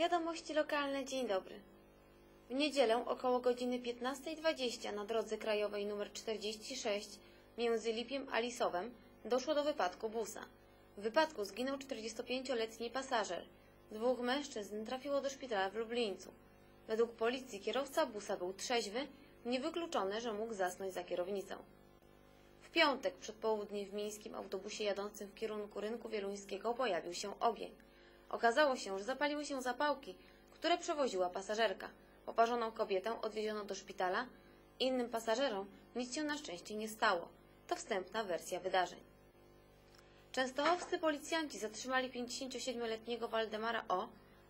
Wiadomości lokalne, dzień dobry. W niedzielę około godziny 15.20 na drodze krajowej nr 46 między Lipiem a Lisowem doszło do wypadku busa. W wypadku zginął 45-letni pasażer. Dwóch mężczyzn trafiło do szpitala w Lublińcu. Według policji kierowca busa był trzeźwy, niewykluczone, że mógł zasnąć za kierownicą. W piątek przed południem w miejskim autobusie jadącym w kierunku rynku wieluńskiego pojawił się ogień. Okazało się, że zapaliły się zapałki, które przewoziła pasażerka. Poparzoną kobietę odwieziono do szpitala. Innym pasażerom nic się na szczęście nie stało. To wstępna wersja wydarzeń. Częstochowscy policjanci zatrzymali 57-letniego Waldemara O.,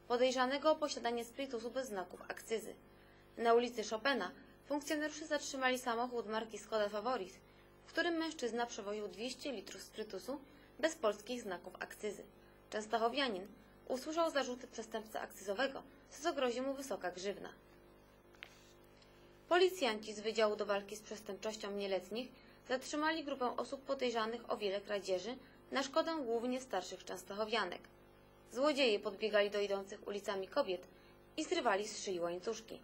podejrzanego o posiadanie spirytusu bez znaków akcyzy. Na ulicy Chopina funkcjonariusze zatrzymali samochód marki Skoda Favorit, w którym mężczyzna przewoził 200 litrów spirytusu bez polskich znaków akcyzy. Częstochowianin usłyszał zarzuty przestępcy akcyzowego, co zagrozi mu wysoka grzywna. Policjanci z Wydziału do Walki z Przestępczością Nieletnich zatrzymali grupę osób podejrzanych o wiele kradzieży na szkodę głównie starszych częstochowianek. Złodzieje podbiegali do idących ulicami kobiet i zrywali z szyi łańcuszki.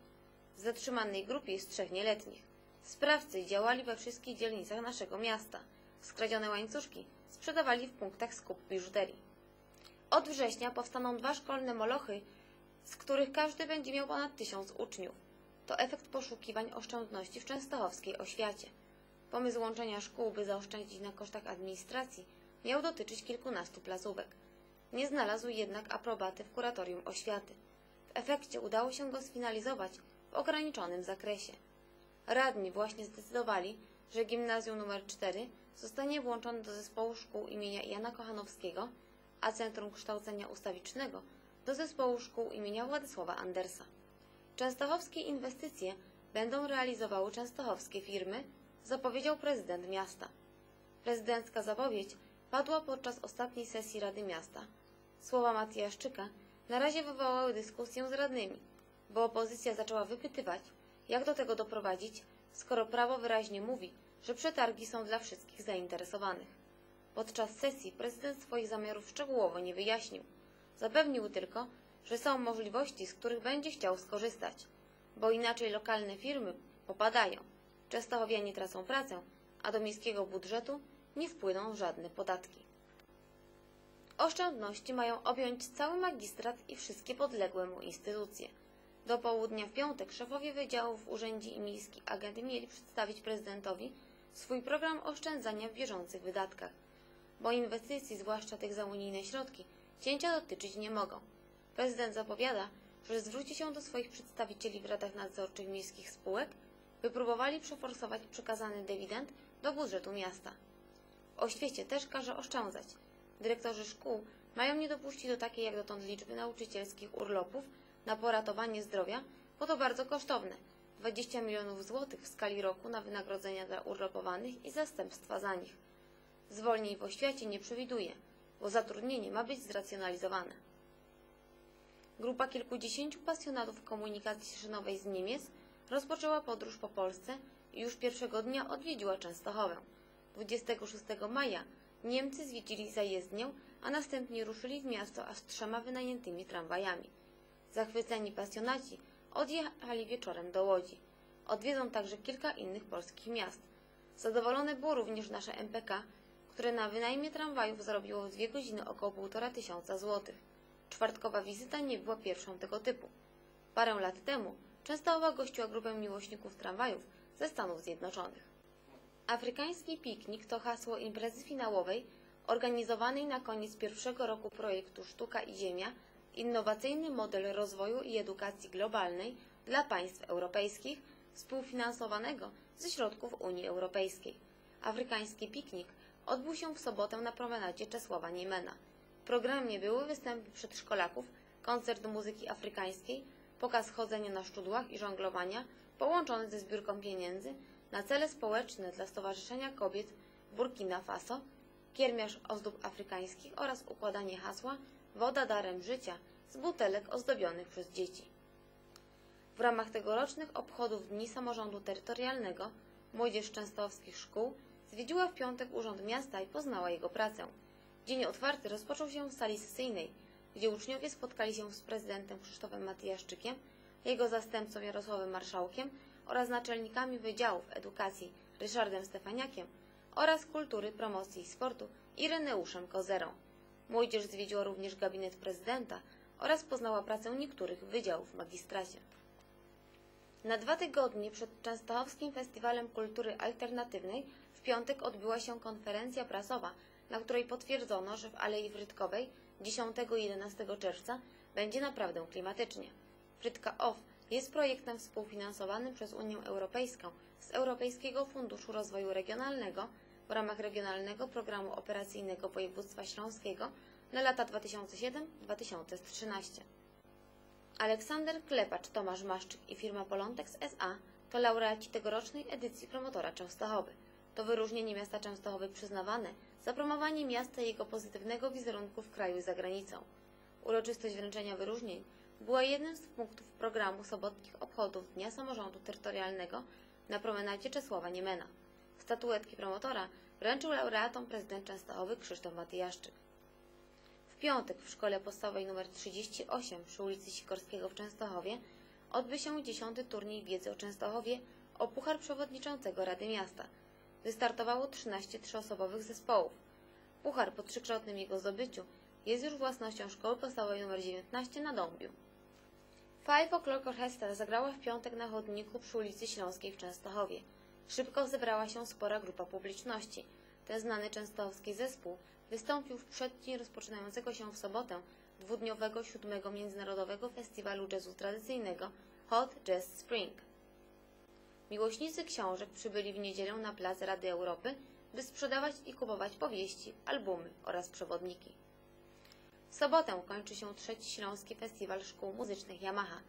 W zatrzymanej grupie jest trzech nieletnich. Sprawcy działali we wszystkich dzielnicach naszego miasta. Skradzione łańcuszki sprzedawali w punktach skupu biżuterii. Od września powstaną dwa szkolne molochy, z których każdy będzie miał ponad tysiąc uczniów. To efekt poszukiwań oszczędności w częstochowskiej oświacie. Pomysł łączenia szkół, by zaoszczędzić na kosztach administracji, miał dotyczyć kilkunastu placówek. Nie znalazł jednak aprobaty w kuratorium oświaty. W efekcie udało się go sfinalizować w ograniczonym zakresie. Radni właśnie zdecydowali, że gimnazjum nr 4 zostanie włączone do zespołu szkół imienia Jana Kochanowskiego, a Centrum Kształcenia Ustawicznego do zespołu szkół imienia Władysława Andersa. Częstochowskie inwestycje będą realizowały częstochowskie firmy, zapowiedział prezydent miasta. Prezydencka zapowiedź padła podczas ostatniej sesji Rady Miasta. Słowa Matjaszczyka na razie wywołały dyskusję z radnymi, bo opozycja zaczęła wypytywać, jak do tego doprowadzić, skoro prawo wyraźnie mówi, że przetargi są dla wszystkich zainteresowanych. Podczas sesji prezydent swoich zamiarów szczegółowo nie wyjaśnił. Zapewnił tylko, że są możliwości, z których będzie chciał skorzystać, bo inaczej lokalne firmy popadają. Częstochowianie tracą pracę, a do miejskiego budżetu nie wpłyną żadne podatki. Oszczędności mają objąć cały magistrat i wszystkie podległe mu instytucje. Do południa w piątek szefowie wydziałów w Urzędzie i Miejski Agenty mieli przedstawić prezydentowi swój program oszczędzania w bieżących wydatkach, bo inwestycji, zwłaszcza tych za unijne środki, cięcia dotyczyć nie mogą. Prezydent zapowiada, że zwróci się do swoich przedstawicieli w radach nadzorczych miejskich spółek, by próbowali przeforsować przekazany dywidend do budżetu miasta. W oświecie też każe oszczędzać. Dyrektorzy szkół mają nie dopuścić do takiej jak dotąd liczby nauczycielskich urlopów na poratowanie zdrowia, bo to bardzo kosztowne. 20 milionów złotych w skali roku na wynagrodzenia dla urlopowanych i zastępstwa za nich. Zwolnień w oświacie nie przewiduje, bo zatrudnienie ma być zracjonalizowane. Grupa kilkudziesięciu pasjonatów komunikacji szynowej z Niemiec rozpoczęła podróż po Polsce i już pierwszego dnia odwiedziła Częstochowę. 26 maja Niemcy zwiedzili zajezdnię, a następnie ruszyli w miasto aż trzema wynajętymi tramwajami. Zachwyceni pasjonaci odjechali wieczorem do Łodzi. Odwiedzą także kilka innych polskich miast. Zadowolone było również nasze MPK, które na wynajmie tramwajów zarobiło w dwie godziny około półtora tysiąca złotych. Czwartkowa wizyta nie była pierwszą tego typu. Parę lat temu Częstochowa gościła grupę miłośników tramwajów ze Stanów Zjednoczonych. Afrykański piknik to hasło imprezy finałowej organizowanej na koniec pierwszego roku projektu Sztuka i Ziemia innowacyjny model rozwoju i edukacji globalnej dla państw europejskich współfinansowanego ze środków Unii Europejskiej. Afrykański piknik odbył się w sobotę na promenadzie Czesława Niemena. W programie były występy przedszkolaków, koncert muzyki afrykańskiej, pokaz chodzenia na szczudłach i żonglowania połączony ze zbiórką pieniędzy na cele społeczne dla Stowarzyszenia Kobiet Burkina Faso, kiermiarz ozdób afrykańskich oraz układanie hasła Woda darem życia z butelek ozdobionych przez dzieci. W ramach tegorocznych obchodów Dni Samorządu Terytorialnego młodzież częstochowskich szkół zwiedziła w piątek Urząd Miasta i poznała jego pracę. Dzień otwarty rozpoczął się w sali sesyjnej gdzie uczniowie spotkali się z prezydentem Krzysztofem Matyjaszczykiem, jego zastępcą Jarosławem Marszałkiem oraz naczelnikami wydziałów edukacji Ryszardem Stefaniakiem oraz kultury, promocji i sportu Ireneuszem Kozerą. Młodzież zwiedziła również gabinet prezydenta oraz poznała pracę niektórych wydziałów w magistracie. Na dwa tygodnie przed Częstochowskim Festiwalem Kultury Alternatywnej piątek odbyła się konferencja prasowa, na której potwierdzono, że w Alei Frytkowej 10 i 11 czerwca będzie naprawdę klimatycznie. Frytka OFF jest projektem współfinansowanym przez Unię Europejską z Europejskiego Funduszu Rozwoju Regionalnego w ramach Regionalnego Programu Operacyjnego Województwa Śląskiego na lata 2007-2013. Aleksander Klepacz, Tomasz Maszczyk i firma Polontex S.A. to laureaci tegorocznej edycji promotora Częstochowy. To wyróżnienie miasta Częstochowy przyznawane za promowanie miasta i jego pozytywnego wizerunku w kraju i za granicą. Uroczystość wręczenia wyróżnień była jednym z punktów programu sobotnich obchodów Dnia Samorządu Terytorialnego na promenadzie Czesława Niemena. Statuetki promotora wręczył laureatom prezydent Częstochowy Krzysztof Matyjaszczyk. W piątek w szkole podstawowej nr 38 przy ulicy Sikorskiego w Częstochowie odbył się dziesiąty turniej wiedzy o Częstochowie o Puchar Przewodniczącego Rady Miasta. Wystartowało 13 trzyosobowych zespołów. Puchar po trzykrotnym jego zdobyciu jest już własnością szkoły podstawowej nr 19 na Dąbiu. Five O'Clock Orchestra zagrała w piątek na chodniku przy ulicy Śląskiej w Częstochowie. Szybko zebrała się spora grupa publiczności. Ten znany częstochowski zespół wystąpił w przeddzień rozpoczynającego się w sobotę dwudniowego siódmego Międzynarodowego Festiwalu Jazzu Tradycyjnego Hot Jazz Spring. Miłośnicy książek przybyli w niedzielę na plac Rady Europy, by sprzedawać i kupować powieści, albumy oraz przewodniki. W sobotę kończy się trzeci Śląski Festiwal Szkół Muzycznych Yamaha.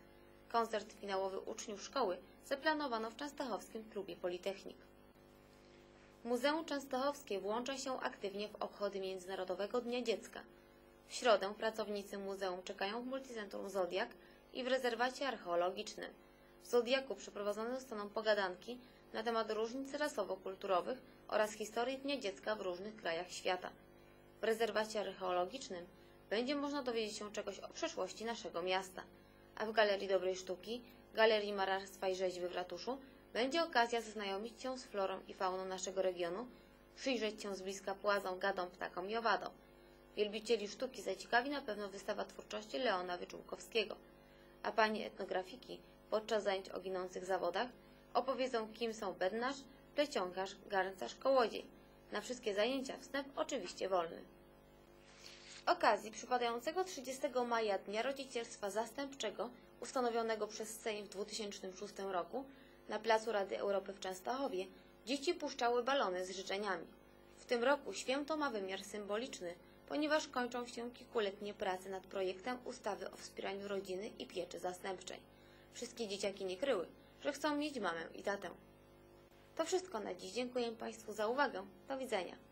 Koncert finałowy uczniów szkoły zaplanowano w Częstochowskim Klubie Politechnik. Muzeum Częstochowskie włącza się aktywnie w obchody Międzynarodowego Dnia Dziecka. W środę pracownicy muzeum czekają w multicentrum Zodiak i w rezerwacie archeologicznym. W Zodiaku przeprowadzone zostaną pogadanki na temat różnic rasowo-kulturowych oraz historii Dnia Dziecka w różnych krajach świata. W rezerwacie archeologicznym będzie można dowiedzieć się czegoś o przeszłości naszego miasta, a w Galerii Dobrej Sztuki, Galerii Malarstwa i Rzeźby w Ratuszu będzie okazja zaznajomić się z florą i fauną naszego regionu, przyjrzeć się z bliska płazom, gadom, ptakom i owadom. Wielbicieli sztuki zaciekawi na pewno wystawa twórczości Leona Wyczółkowskiego, a panie etnografiki podczas zajęć o ginących zawodach opowiedzą, kim są bednarz, pleciągarz, garncarz, kołodziej. Na wszystkie zajęcia wstęp oczywiście wolny. Z okazji przypadającego 30 maja Dnia Rodzicielstwa Zastępczego, ustanowionego przez Sejm w 2006 roku, na Placu Rady Europy w Częstochowie dzieci puszczały balony z życzeniami. W tym roku święto ma wymiar symboliczny, ponieważ kończą się kilkuletnie prace nad projektem ustawy o wspieraniu rodziny i pieczy zastępczej. Wszystkie dzieciaki nie kryły, że chcą mieć mamę i tatę. To wszystko na dziś. Dziękuję Państwu za uwagę. Do widzenia.